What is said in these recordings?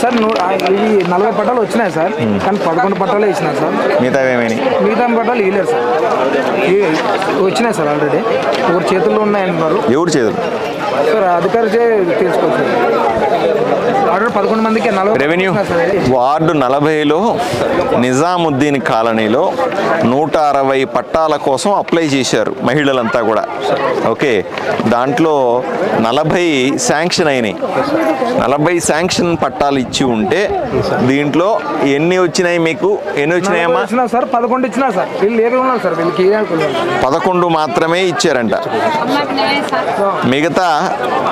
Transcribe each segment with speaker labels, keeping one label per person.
Speaker 1: Sir ఇవి నలభై పట్టాలు వచ్చినాయి సార్ కానీ పదకొండు పట్టాలే ఇచ్చినారు సార్.
Speaker 2: మిగతా ఏమైనా
Speaker 1: మిగతా పట్టాలు ఇవ్వలేరు సార్. వచ్చినాయి సార్ ఆల్రెడీ ఒకరి చేతుల్లో ఉన్నాయంటున్నారు
Speaker 2: ఎవరు చేతులు?
Speaker 1: పదకొండు మందికి
Speaker 2: రెవెన్యూ. వార్డు నలభైలో నిజాముద్దీన్ కాలనీలో నూట అరవై పట్టాల కోసం అప్లై చేశారు మహిళలంతా కూడా. ఓకే. దాంట్లో నలభై శాంక్షన్ అయినాయి. నలభై శాంక్షన్ పట్టాలు ఇచ్చి ఉంటే దీంట్లో ఎన్ని వచ్చినాయి మీకు? ఎన్ని వచ్చినాయమ్మా?
Speaker 1: సార్ పదకొండు ఇచ్చినా సార్. వీళ్ళు సార్
Speaker 2: పదకొండు మాత్రమే ఇచ్చారంట. మిగతా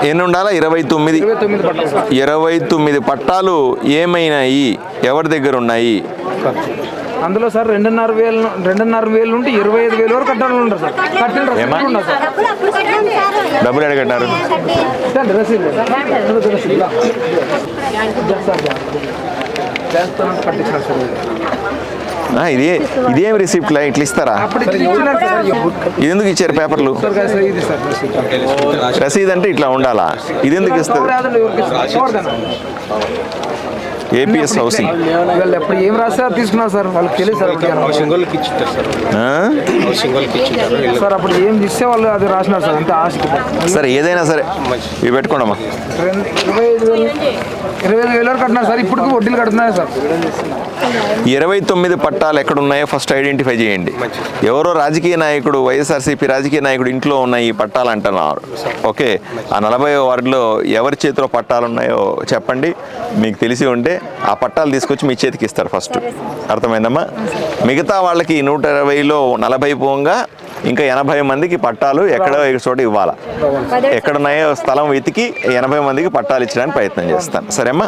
Speaker 2: ఎన్ని ఉండాలా ఇరవై తొమ్మిది.
Speaker 1: ఇరవై తొమ్మిది పట్టాలు సార్
Speaker 2: ఇరవై తొమ్మిది పట్టాలు ఏమైనాయి? ఎవరి దగ్గర ఉన్నాయి?
Speaker 1: అందులో సార్ రెండున్నర వేలు రెండున్నర వేలు నుండి ఇరవై ఐదు వేలు వరకు కట్టాలని ఉంటారు సార్. కట్టిన
Speaker 2: డబ్బులు అడగట్టారు
Speaker 1: రసీదు. సార్ చేస్తానంటే కట్టించినారు సార్ వీళ్ళు.
Speaker 2: ఆ, ఇది ఇదేం రిసిప్ట్ ఇట్లా ఇస్తారా? ఎందుకు ఇచ్చారు పేపర్లు?
Speaker 1: రసీదు.
Speaker 2: అంటే ఇట్లా ఉండాలా? ఇది ఎందుకు ఇస్తారు? APS housing.
Speaker 1: వీళ్ళు ఎప్పుడు ఏం రాస్తారో తీసుకున్నారు సార్. వాళ్ళకి తెలియదు సార్ అప్పుడు
Speaker 3: సార్.
Speaker 1: ఏం ఇస్తే వాళ్ళు అది రాసినారు సార్ అంతే ఆశకి
Speaker 2: సరే ఏదైనా సరే. ఇవి పెట్టుకోండమ్మా.
Speaker 1: ఇరవై ఇరవై ఐదు కట్టినారు సార్. వడ్డీలు సార్?
Speaker 2: ఇరవై తొమ్మిది పట్టాలు ఎక్కడ ఉన్నాయో ఫస్ట్ ఐడెంటిఫై చేయండి. ఎవరో రాజకీయ నాయకుడు వైఎస్ఆర్సీపీ రాజకీయ నాయకుడు ఇంట్లో ఉన్న ఈ పట్టాలు అంటున్నారు. ఓకే ఆ నలభై వార్డులో ఎవరి చేతిలో పట్టాలు ఉన్నాయో చెప్పండి. మీకు తెలిసి ఉంటే ఆ పట్టాలు తీసుకొచ్చి మీ చేతికి ఇస్తారు ఫస్ట్. అర్థమైందమ్మా? మిగతా వాళ్ళకి నూట ఇరవైలో నలభై పోగా ఇంకా ఎనభై మందికి పట్టాలు ఎక్కడో చోట ఇవ్వాలా? ఎక్కడున్నాయో స్థలం వెతికి ఎనభై మందికి పట్టాలు ఇచ్చడానికి ప్రయత్నం చేస్తాను. సరేమ్మా?